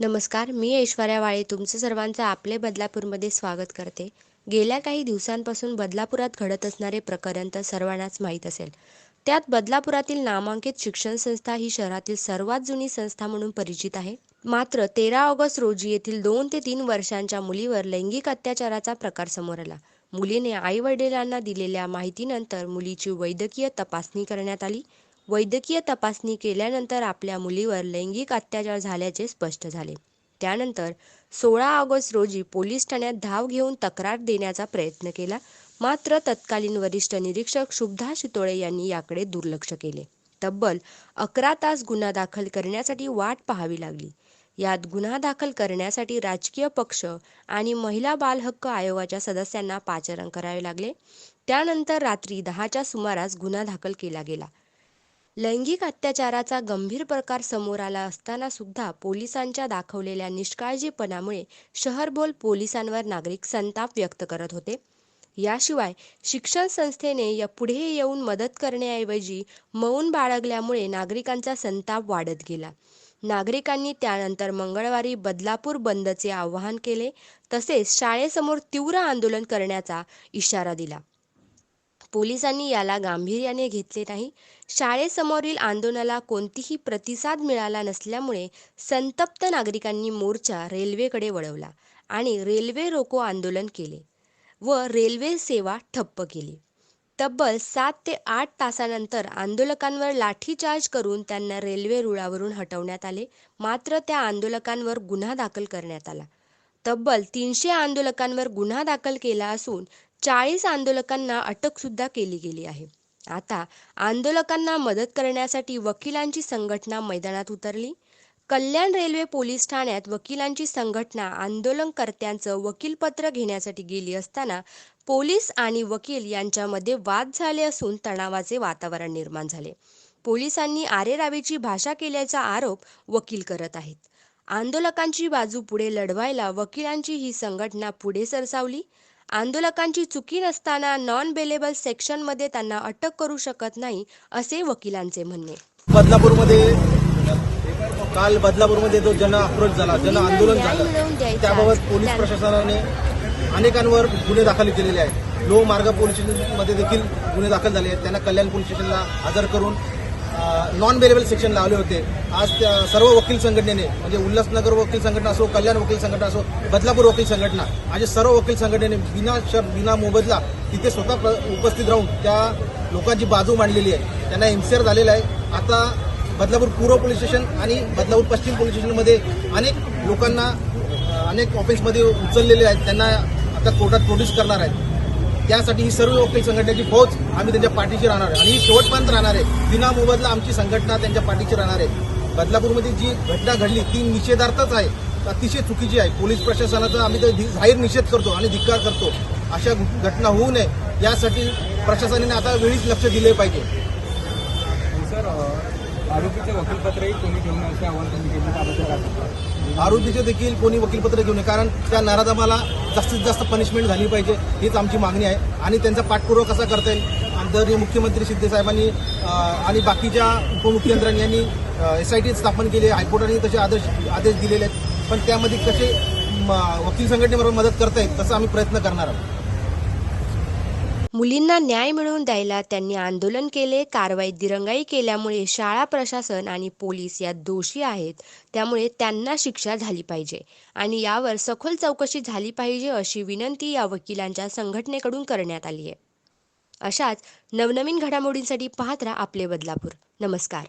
नमस्कार मी ऐश्वर्या वाळे तुमचं सर्वांचं आपले बदलापूरमध्ये स्वागत करते. गेल्या काही दिवसांपासून बदलापुरात घडत असणारे प्रकरण तर सर्वांनाच माहीत असेल. त्यात बदलापुरातील नामांकित शिक्षण संस्था ही शहरातील सर्वात जुनी संस्था म्हणून परिचित आहे. मात्र तेरा ऑगस्ट रोजी येथील दोन ते तीन वर्षांच्या मुलीवर लैंगिक अत्याचाराचा प्रकार समोर आला. मुलीने आई वडिलांना दिलेल्या माहितीनंतर मुलीची वैद्यकीय तपासणी करण्यात आली. वैद्यकीय तपासणी केल्यानंतर आपल्या मुलीवर लैंगिक अत्याचार झाल्याचे स्पष्ट झाले. त्यानंतर सोळा ऑगस्ट रोजी पोलीस ठाण्यात धाव घेऊन तक्रार देण्याचा प्रयत्न केला. मात्र तत्कालीन वरिष्ठ निरीक्षक शुभदा शितोळे यांनी याकडे दुर्लक्ष केले. तब्बल अकरा तास गुन्हा दाखल करण्यासाठी वाट पाहावी लागली. यात गुन्हा दाखल करण्यासाठी राजकीय पक्ष आणि महिला बाल हक्क आयोगाच्या सदस्यांना पाचारण करावे लागले. त्यानंतर रात्री दहाच्या सुमारास गुन्हा दाखल केला गेला. लैंगिक अत्याचाराचा गंभीर प्रकार समोर आला असताना सुद्धा पोलिसांच्या दाखवलेल्या निष्काळजीपणामुळे शहरबोल पोलिसांवर नागरिक संताप व्यक्त करत होते. याशिवाय शिक्षण संस्थेने या पुढे येऊन मदत करण्याऐवजी मौन बाळगल्यामुळे नागरिकांचा संताप वाढत गेला. नागरिकांनी त्यानंतर मंगळवारी बदलापूर बंदचे आवाहन केले. तसेच शाळेसमोर तीव्र आंदोलन करण्याचा इशारा दिला. पोलिसांनी याला गांभीर्याने घेतले नाही. शाळेसमोरील आंदोलनाला कोणतीही प्रतिसाद मिळाला नसल्यामुळे संतप्त नागरिकांनी मोर्चा रेल्वेकडे वळवला आणि रेल्वे रोको आंदोलन केले व रेल्वे सेवा ठप्प केली. तब्बल सात ते आठ तासानंतर आंदोलकांवर लाठीचार्ज करून त्यांना रेल्वे रुळावरून हटवण्यात आले. मात्र त्या आंदोलकांवर गुन्हा दाखल करण्यात आला. तब्बल तीनशे आंदोलकांवर गुन्हा दाखल केला असून चाळीस आंदोलकांना अटकसुद्धा केली गेली आहे. आता आंदोलकांना मदत करण्यासाठी वकिलांची संघटना मैदानात उतरली. कल्याण रेल्वे पोलीस ठाण्यात वकिलांची संघटना आंदोलनकर्त्यांचं वकीलपत्र घेण्यासाठी गेली असताना पोलीस आणि वकील यांच्यामध्ये वाद झाले असून तणावाचे वातावरण निर्माण झाले. पोलिसांनी आरेरावीची भाषा केल्याचा आरोप वकील करत आहेत. आंदोलकांची बाजू पुढे लढवायला वकिलांची ही संघटना पुढे सरसावली. आंदोलकांची चुकी नसताना नॉन बेलेबल सेक्शनमध्ये त्यांना अटक करू शकत नाही असे वकिलांचे म्हणणे. बदलापूरमध्ये काल बदलापूरमध्ये जो जन आक्रोश झाला जन आंदोलन झालं त्याबाबत पोलीस प्रशासनाने अनेकांवर गुन्हे दाखल केलेले आहेत. लोह मार्ग पोलीस स्टेशनमध्ये देखील गुन्हे दाखल झाले आहेत. त्यांना कल्याण पोलीस स्टेशनला हजर करून नॉन बेलेबल सेक्शन लावले होते. आज त्या सर्व वकील संघटनेने म्हणजे उल्हासनगर वकील संघटना असो कल्याण वकील संघटना असो बदलापूर वकील संघटना आज सर्व वकील संघटनेने बिना शब्द बिना मोबदला तिथे स्वतः प्र- उपस्थित राहून त्या लोकांची बाजू मांडलेली आहे. त्यांना एमसीआर झालेला आहे. आता बदलापूर पूर्व पोलीस स्टेशन आणि बदलापूर पश्चिम पोलीस स्टेशनमध्ये अनेक लोकांना अनेक ऑफिसमध्ये उचललेले आहेत. त्यांना आता कोर्टात प्रोड्यूस करणार आहेत. त्यासाठी ही सर्व वकील संघटनेची फौज आम्ही त्यांच्या पाठीशी राहणार आहे. आणि ही शेवटपर्यंत राहणार आहे. बिना मोबदला आमची संघटना त्यांच्या पाठीशी राहणार आहे. बदलापूरमध्ये जी घटना घडली ती निषेधार्थच आहे. अतिशय चुकीची आहे. पोलीस प्रशासनाचा आम्ही तर जाहीर निषेध करतो आणि धिक्कार करतो. अशा घटना होऊ नये. यासाठी प्रशासनाने आता वेळीच लक्ष दिले पाहिजे. सर आरोपीचे वकीलपत्रही कोणी घेऊन असे आव्हान त्यांनी केले त्याबद्दल आरोपीचे देखील कोणी वकीलपत्र घेऊ नये कारण त्या नराधमाला जास्तीत जास्त पनिशमेंट झाली पाहिजे हीच आमची मागणी आहे. आणि त्यांचा पाठपुरावा कसा करता येईल? आदरणीय मुख्यमंत्री शिंदे आणि बाकीच्या उपमुख्यमंत्र्यांनी यांनी एस आय टी स्थापन केली आहे हायकोर्टाने तसे आदेश आदेश दिलेले आहेत. पण त्यामध्ये कसे म, वकील संघटनेबरोबर मदत करता येईल तसं आम्ही प्रयत्न करणार आहोत. मुलींना न्याय मिळवून द्यायला त्यांनी आंदोलन केले कारवाईत दिरंगाई केल्यामुळे शाळा प्रशासन आणि पोलीस यात दोषी आहेत. त्यामुळे त्यांना शिक्षा झाली पाहिजे आणि यावर सखोल चौकशी झाली पाहिजे अशी विनंती या वकिलांच्या संघटनेकडून करण्यात आली आहे. अशाच नवनवीन घडामोडींसाठी पाहत राहा आपले बदलापूर. नमस्कार.